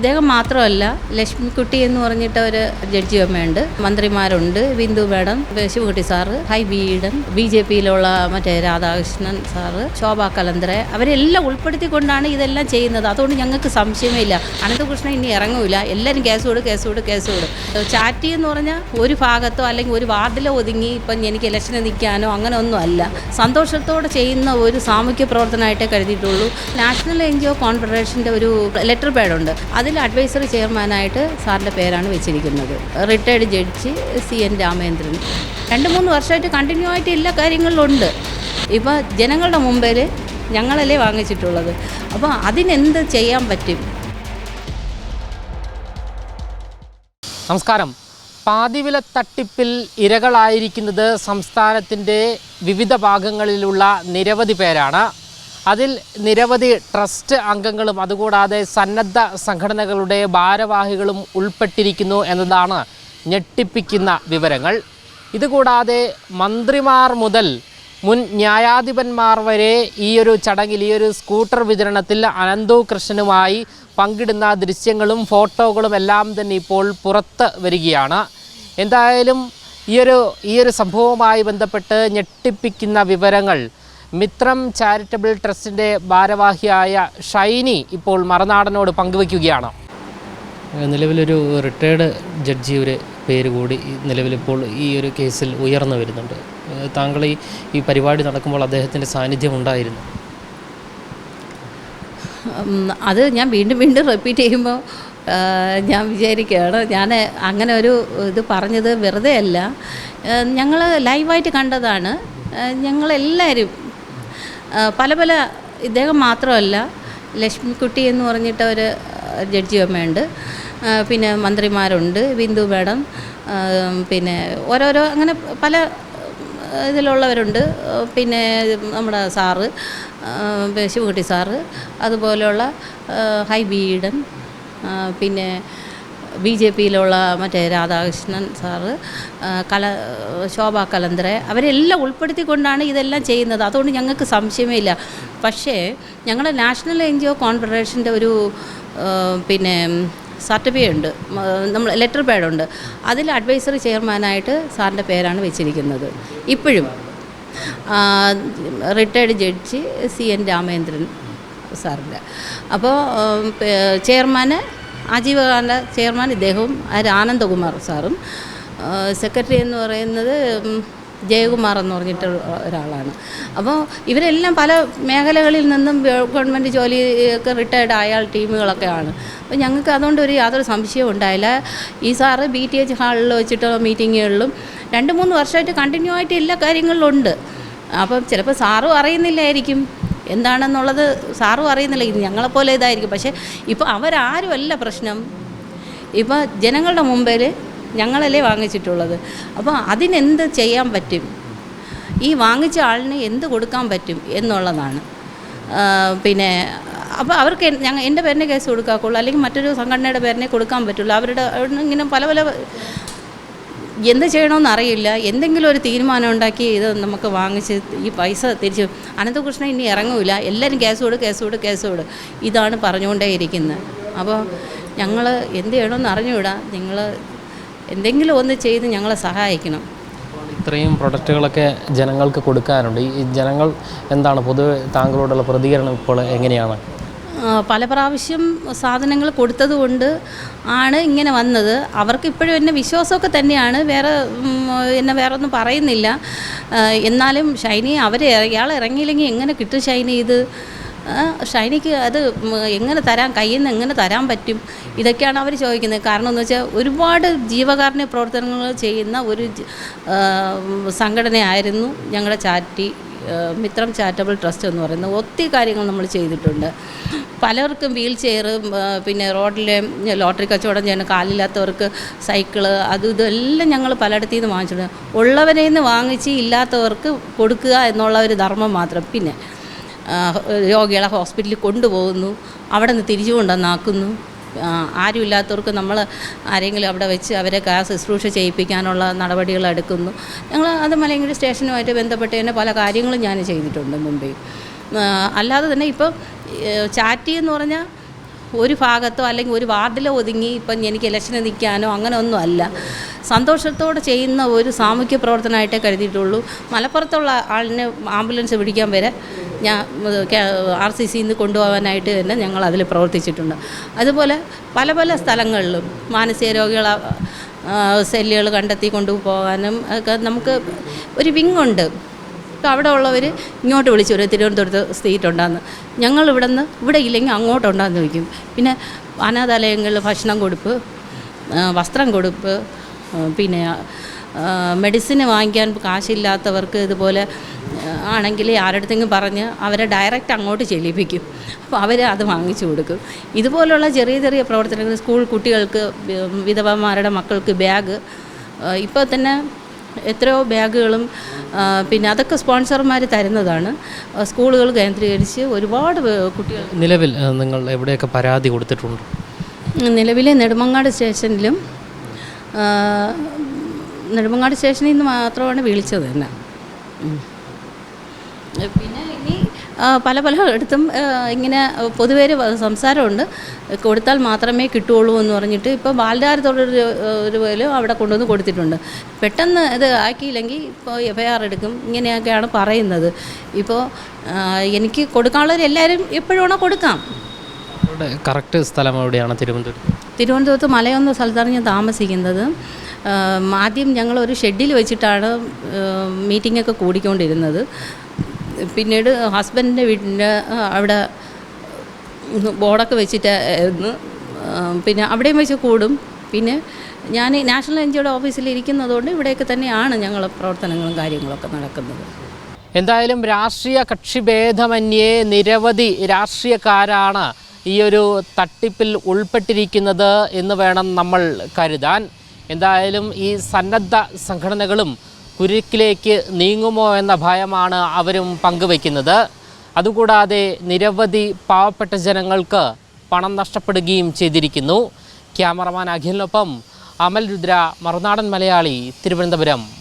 ഇദ്ദേഹം മാത്രമല്ല ലക്ഷ്മിക്കുട്ടി എന്ന് പറഞ്ഞിട്ട് ഒരു ജഡ്ജി അമ്മയുണ്ട്. മന്ത്രിമാരുണ്ട്. Bindu madam Sivakutty sir Hibi Eden B J പിയിലുള്ള മറ്റേ രാധാകൃഷ്ണൻ സാറ് ശോഭാ കലന്തര അവരെല്ലാം ഉൾപ്പെടുത്തിക്കൊണ്ടാണ് ഇതെല്ലാം ചെയ്യുന്നത്. അതുകൊണ്ട് ഞങ്ങൾക്ക് സംശയമേ ഇല്ല അനന്തകൃഷ്ണൻ ഇനി ഇറങ്ങൂല. എല്ലാവരും കേസ് കൊടു കേസ് കൊടു കേസ് കൊടു. ചാറ്റി എന്ന് പറഞ്ഞാൽ ഒരു ഭാഗത്തോ അല്ലെങ്കിൽ ഒരു വാർഡിലോ ഒതുങ്ങി ഇപ്പം എനിക്ക് ഇലക്ഷന് നിൽക്കാനോ അങ്ങനെ ഒന്നും അല്ല. സന്തോഷത്തോടെ ചെയ്യുന്ന ഒരു സാമൂഹ്യ പ്രവർത്തനമായിട്ടേ കരുതിയിട്ടുള്ളൂ. നാഷണൽ എൻ ജി ഒ കോൺഫെഡറേഷന്റെ ഒരു ലെറ്റർ പാഡുണ്ട്. അതിൽ അഡ്വൈസറി ചെയർമാനായിട്ട് സാറിന്റെ പേരാണ് വെച്ചിരിക്കുന്നത്. Retired judge C N Ramendran രണ്ട് മൂന്ന് വർഷമായിട്ട് കണ്ടിന്യൂ ആയിട്ട് എല്ലാ കാര്യങ്ങളിലുണ്ട്. ഇപ്പോൾ ജനങ്ങളുടെ മുമ്പിൽ ഞങ്ങളല്ലേ വാങ്ങിച്ചിട്ടുള്ളത്. അപ്പോൾ അതിനെന്ത് ചെയ്യാൻ പറ്റും? നമസ്കാരം. പാതിവില തട്ടിപ്പിൽ ഇരകളായിരിക്കുന്നത് സംസ്ഥാനത്തിന്റെ വിവിധ ഭാഗങ്ങളിലുള്ള നിരവധി പേരാണ്. അതിൽ നിരവധി ട്രസ്റ്റ് അംഗങ്ങളും അതുകൂടാതെ സന്നദ്ധ സംഘടനകളുടെ ഭാരവാഹികളും ഉൾപ്പെട്ടിരിക്കുന്നു എന്നതാണ് ഞെട്ടിപ്പിക്കുന്ന വിവരങ്ങൾ. ഇതുകൂടാതെ മന്ത്രിമാർ മുതൽ മുൻ ന്യായാധിപന്മാർ വരെ ഈ ഒരു ചടങ്ങിൽ ഈ ഒരു സ്കൂട്ടർ വിതരണത്തിൽ അനന്തു കൃഷ്ണനുമായി പങ്കിടുന്ന ദൃശ്യങ്ങളും ഫോട്ടോകളും എല്ലാം തന്നെ ഇപ്പോൾ പുറത്ത് വരികയാണ്. എന്തായാലും ഈയൊരു ഈയൊരു സംഭവവുമായി ബന്ധപ്പെട്ട് ഞെട്ടിപ്പിക്കുന്ന വിവരങ്ങൾ മിത്രം ചാരിറ്റബിൾ ട്രസ്റ്റിന്റെ ഭാരവാഹിയായ ഷൈനി ഇപ്പോൾ മറനാടനോട് പങ്കുവയ്ക്കുകയാണ്. നിലവിലൊരു റിട്ടയർഡ് ജഡ്ജി ഒരു പേര് കൂടി നിലവിലിപ്പോൾ ഈ ഒരു കേസിൽ ഉയർന്നു വരുന്നുണ്ട്. താങ്കൾ ഈ ഈ പരിപാടി നടക്കുമ്പോൾ അദ്ദേഹത്തിന്റെ സാന്നിധ്യം ഉണ്ടായിരുന്നു? അത് ഞാൻ വീണ്ടും വീണ്ടും റിപ്പീറ്റ് ചെയ്യുമ്പോൾ ഞാൻ വിചാരിക്കുകയാണ്. ഞാൻ അങ്ങനെ ഒരു ഇത് പറഞ്ഞത് വെറുതെ അല്ല ഞങ്ങൾ ലൈവായിട്ട് കണ്ടതാണ്. ഞങ്ങളെല്ലാവരും പല പല ഇദ്ദേഹം മാത്രമല്ല ലക്ഷ്മിക്കുട്ടി എന്ന് പറഞ്ഞിട്ട് ഒരു ജഡ്ജി അമ്മയുണ്ട്. പിന്നെ മന്ത്രിമാരുണ്ട് ബിന്ദു മേഡം പിന്നെ ഓരോരോ അങ്ങനെ പല ഇതിലുള്ളവരുണ്ട്. പിന്നെ നമ്മുടെ സാറ് ശിവകുട്ടി സാറ് അതുപോലെയുള്ള ഹൈ ബീഡൻ പിന്നെ ബി ജെ പിയിലുള്ള മറ്റേ രാധാകൃഷ്ണൻ സാറ് കല ശോഭാ കലന്ദ്ര അവരെല്ലാം ഉൾപ്പെടുത്തിക്കൊണ്ടാണ് ഇതെല്ലാം ചെയ്യുന്നത്. അതുകൊണ്ട് ഞങ്ങൾക്ക് സംശയമേ ഇല്ല. പക്ഷേ ഞങ്ങളുടെ നാഷണൽ എൻ ജി ഒ കോൺഫെഡറേഷന്റെ ഒരു പിന്നെ സർട്ടിഫിക്കറ്റ് ഉണ്ട് നമ്മൾ ലെറ്റർ പാഡുണ്ട്. അതിൽ അഡ്വൈസറി ചെയർമാനായിട്ട് സാറിന്റെ പേരാണ് വെച്ചിരിക്കുന്നത്. ഇപ്പോഴും retired judge C N Ramendran സാറിന്റെ. അപ്പോൾ ചെയർമാന് ആജീവകാല ചെയർമാൻ ഇദ്ദേഹവും ആര്? ആനന്ദകുമാർ സാറും. സെക്രട്ടറി എന്ന് പറയുന്നത് ജയകുമാർ എന്ന് പറഞ്ഞിട്ട് ഒരാളാണ്. അപ്പോൾ ഇവരെല്ലാം പല മേഖലകളിൽ നിന്നും ഗവൺമെന്റ് ജോലിയൊക്കെ റിട്ടയർഡ് ആയ ടീമുകളൊക്കെ ആണ്. അപ്പോൾ ഞങ്ങൾക്ക് അതുകൊണ്ട് ഒരു യാതൊരു സംശയവും ഉണ്ടായില്ല. ഈ സാറ് ബി ടി എച്ച് ഹാളിൽ വെച്ചിട്ടുള്ള മീറ്റിങ്ങുകളിലും രണ്ട് മൂന്ന് വർഷമായിട്ട് കണ്ടിന്യൂ ആയിട്ട് എല്ലാ കാര്യങ്ങളിലും ഉണ്ട്. അപ്പം ചിലപ്പോൾ സാറും അറിയുന്നില്ലായിരിക്കും. എന്താണെന്നുള്ളത് സാറും അറിയുന്നില്ല. ഇത് ഞങ്ങളെപ്പോലെ ഇതായിരിക്കും. പക്ഷേ ഇപ്പോൾ അവരാരും അല്ല പ്രശ്നം. ഇപ്പോൾ ജനങ്ങളുടെ മുമ്പിൽ ഞങ്ങളല്ലേ വാങ്ങിച്ചിട്ടുള്ളത്. അപ്പോൾ അതിനെന്ത് ചെയ്യാൻ പറ്റും? ഈ വാങ്ങിച്ച ആളിന് എന്ത് കൊടുക്കാൻ പറ്റും എന്നുള്ളതാണ്. പിന്നെ അപ്പോൾ അവർക്ക് ഞങ്ങൾ എന്റെ പേരിനെ കേസ് കൊടുക്കാക്കുള്ളൂ. അല്ലെങ്കിൽ മറ്റൊരു സംഘടനയുടെ പേരിനെ കൊടുക്കാൻ പറ്റുള്ളൂ. അവരുടെ ഇങ്ങനെ പല പല എന്ത് ചെയ്യണമെന്ന് അറിയില്ല എന്തെങ്കിലും ഒരു തീരുമാനം ഉണ്ടാക്കി ഇത് നമുക്ക് വാങ്ങിച്ച് ഈ പൈസ തിരിച്ച് അനന്തകൃഷ്ണൻ ഇനി ഇറങ്ങൂല. എല്ലാവരും കേസ് കൊടു കേസ് കൊടു കേസ് കൊടു. ഇതാണ് പറഞ്ഞുകൊണ്ടേ ഇരിക്കുന്നത് അപ്പോൾ ഞങ്ങൾ എന്ത് ചെയ്യണമെന്ന് അറിഞ്ഞുകൂടാ. നിങ്ങൾ എന്തെങ്കിലും ഒന്ന് ചെയ്ത് ഞങ്ങളെ സഹായിക്കണം. ഇത്രയും പ്രൊഡക്റ്റുകളൊക്കെ ജനങ്ങൾക്ക് കൊടുക്കാനുണ്ട്. ഈ ജനങ്ങൾ എന്താണ് പൊതുവെ താങ്കളോടുള്ള പ്രതികരണം ഇപ്പോൾ എങ്ങനെയാണ്? പല പ്രാവശ്യം സാധനങ്ങൾ കൊടുത്തത് കൊണ്ട് ആണ് ഇങ്ങനെ വന്നത്. അവർക്ക് ഇപ്പോഴും എന്നെ വിശ്വാസമൊക്കെ തന്നെയാണ്. വേറെ എന്നെ വേറെ ഒന്നും പറയുന്നില്ല എന്നാലും ഷൈനി അവർ ഇയാൾ ഇറങ്ങിയില്ലെങ്കിൽ എങ്ങനെ കിട്ടും ഷൈനി ഇത്? ഷൈനിക്ക് അത് എങ്ങനെ തരാൻ കയ്യിൽ നിന്ന് എങ്ങനെ തരാൻ പറ്റും? ഇതൊക്കെയാണ് അവർ ചോദിക്കുന്നത്. കാരണം എന്ന് വെച്ചാൽ ഒരുപാട് ജീവകാരുണ്യ പ്രവർത്തനങ്ങൾ ചെയ്യുന്ന ഒരു സംഘടനയായിരുന്നു ഞങ്ങളുടെ ചാരിറ്റി. ഏഹ് മിത്രം ചാരിറ്റബിൾ ട്രസ്റ്റ് എന്ന് പറയുന്നത് ഒത്തിരി കാര്യങ്ങൾ നമ്മൾ ചെയ്തിട്ടുണ്ട്. പലർക്കും വീൽ ചെയർ പിന്നെ റോഡിലെ ലോട്ടറി കച്ചവടം ചെയ്യുന്ന കാലില്ലാത്തവർക്ക് സൈക്കിൾ അത് ഇതെല്ലാം ഞങ്ങൾ പലയിടത്തു നിന്ന് വാങ്ങിച്ചിട്ടുണ്ട്. ഉള്ളവരെ നിന്ന് വാങ്ങിച്ച് ഇല്ലാത്തവർക്ക് കൊടുക്കുക എന്നുള്ള ഒരു ധർമ്മം മാത്രം. പിന്നെ രോഗികളെ ഹോസ്പിറ്റലിൽ കൊണ്ടുപോകുന്നു അവിടെ നിന്ന് തിരിച്ചു കൊണ്ടുവന്നാക്കുന്നു. ആരുമില്ലാത്തവർക്ക് നമ്മൾ ആരെങ്കിലും അവിടെ വെച്ച് അവരെ ആ ശുശ്രൂഷ ചെയ്യിപ്പിക്കാനുള്ള നടപടികൾ എടുക്കുന്നു. ഞങ്ങൾ അത് മലയങ്കിരി സ്റ്റേഷനുമായിട്ട് ബന്ധപ്പെട്ട് തന്നെ പല കാര്യങ്ങളും ഞാൻ ചെയ്തിട്ടുണ്ട് മുമ്പേ അല്ലാതെ തന്നെ ഇപ്പം ചാറ്റി എന്ന് പറഞ്ഞാൽ ഒരു ഭാഗത്തോ അല്ലെങ്കിൽ ഒരു വാർഡിലോ ഒതുങ്ങി ഇപ്പം എനിക്ക് ഇലക്ഷന് നിൽക്കാനോ അങ്ങനെ ഒന്നും അല്ല. സന്തോഷത്തോടെ ചെയ്യുന്ന ഒരു സാമൂഹ്യ പ്രവർത്തനമായിട്ടേ കരുതിയിട്ടുള്ളൂ. മലപ്പുറത്തുള്ള ആളിനെ ആംബുലൻസ് പിടിക്കാൻ വരെ ഞാൻ ആർ സി സിയിൽ നിന്ന് കൊണ്ടുപോകാനായിട്ട് തന്നെ ഞങ്ങൾ അതിൽ പ്രവർത്തിച്ചിട്ടുണ്ട്. അതുപോലെ പല പല സ്ഥലങ്ങളിലും മാനസിക രോഗികൾ സെല്ലുകൾ കണ്ടെത്തി കൊണ്ടുപോകാനും ഒക്കെ നമുക്ക് ഒരു വിങ്ങുണ്ട്. ഇപ്പോൾ അവിടെ ഉള്ളവർ ഇങ്ങോട്ട് വിളിച്ചു വരും തിരുവനന്തപുരത്ത് സീറ്റ് ഞങ്ങൾ ഇവിടെ നിന്ന് ഇവിടെ ഇല്ലെങ്കിൽ അങ്ങോട്ടുണ്ടാന്ന് ചോദിക്കും. പിന്നെ അനാഥാലയങ്ങളിൽ ഭക്ഷണം കൊടുപ്പ് വസ്ത്രം കൊടുപ്പ് പിന്നെ മെഡിസിന് വാങ്ങിക്കാൻ കാശില്ലാത്തവർക്ക് ഇതുപോലെ ആണെങ്കിൽ ആരുടെങ്കിലും പറഞ്ഞ് അവരെ ഡയറക്റ്റ് അങ്ങോട്ട് ചെല്ലിപ്പിക്കും അപ്പോൾ അവർ അത് വാങ്ങിച്ചു കൊടുക്കും. ഇതുപോലുള്ള ചെറിയ ചെറിയ പ്രവർത്തനങ്ങൾ സ്കൂൾ കുട്ടികൾക്ക് വിധവമാരുടെ മക്കൾക്ക് ബാഗ് ഇപ്പോൾ തന്നെ എത്രയോ ബാഗുകളും പിന്നെ അതൊക്കെ സ്പോൺസർമാർ തരുന്നതാണ്. സ്കൂളുകൾ കേന്ദ്രീകരിച്ച് ഒരുപാട് കുട്ടികൾ നിലവിൽ നിങ്ങൾ എവിടെയൊക്കെ പരാതി കൊടുത്തിട്ടുണ്ട്? നിലവിലെ നെടുമങ്ങാട് സ്റ്റേഷനിലും നെടുമങ്ങാട് സ്റ്റേഷനിൽ നിന്ന് മാത്രമാണ് വിളിച്ചത് തന്നെ. പിന്നെ ഇനി പല പല ഇടത്തും ഇങ്ങനെ പൊതുവേ സംസാരമുണ്ട്. കൊടുത്താൽ മാത്രമേ കിട്ടുകയുള്ളൂ എന്ന് പറഞ്ഞിട്ട് ഇപ്പോൾ ബാലരാരത്തോടൊരു ഒരു പോലും അവിടെ കൊണ്ടുവന്ന് കൊടുത്തിട്ടുണ്ട്. പെട്ടെന്ന് ഇത് ആക്കിയില്ലെങ്കിൽ ഇപ്പോൾ എഫ് ഐ ആർ എടുക്കും. ഇങ്ങനെയൊക്കെയാണ് പറയുന്നത്. ഇപ്പോൾ എനിക്ക് കൊടുക്കാനുള്ളവർ എല്ലാവരും എപ്പോഴും കൊടുക്കാം. കറക്റ്റ് സ്ഥലം എവിടെയാണ് തിരുവനന്തപുരം? തിരുവനന്തപുരത്ത് മലയൊന്ന സ്ഥലത്താണ് ഞാൻ താമസിക്കുന്നത്. ആദ്യം ഞങ്ങൾ ഒരു ഷെഡിൽ വെച്ചിട്ടാണ് മീറ്റിങ്ങൊക്കെ കൂടിക്കൊണ്ടിരുന്നത്. പിന്നീട് ഹസ്ബൻഡിന്റെ വീട്ടിന്റെ അവിടെ ബോർഡൊക്കെ വെച്ചിട്ടായിരുന്നു പിന്നെ അവിടെയും വെച്ച് കൂടും. പിന്നെ ഞാൻ നാഷണൽ എൻ ജിയുടെ ഓഫീസിൽ ഇരിക്കുന്നതുകൊണ്ട് ഇവിടെയൊക്കെ തന്നെയാണ് ഞങ്ങൾ പ്രവർത്തനങ്ങളും കാര്യങ്ങളൊക്കെ നടക്കുന്നത്. എന്തായാലും രാഷ്ട്രീയ കക്ഷിഭേദമന്യേ നിരവധി രാഷ്ട്രീയക്കാരാണ് ഈ ഒരു തട്ടിപ്പിൽ ഉൾപ്പെട്ടിരിക്കുന്നത് എന്ന് വേണം നമ്മൾ കരുതാൻ. എന്തായാലും ഈ സന്നദ്ധ സംഘടനകളും കുരുക്കിലേക്ക് നീങ്ങുമോ എന്ന ഭയമാണ് അവരും പങ്കുവയ്ക്കുന്നത്. അതുകൂടാതെ നിരവധി പാവപ്പെട്ട ജനങ്ങൾക്ക് പണം നഷ്ടപ്പെടുകയും ചെയ്തിരിക്കുന്നു. ക്യാമറമാൻ അഖിലിനൊപ്പം അമൽ രുദ്ര മറുനാടൻ മലയാളി തിരുവനന്തപുരം.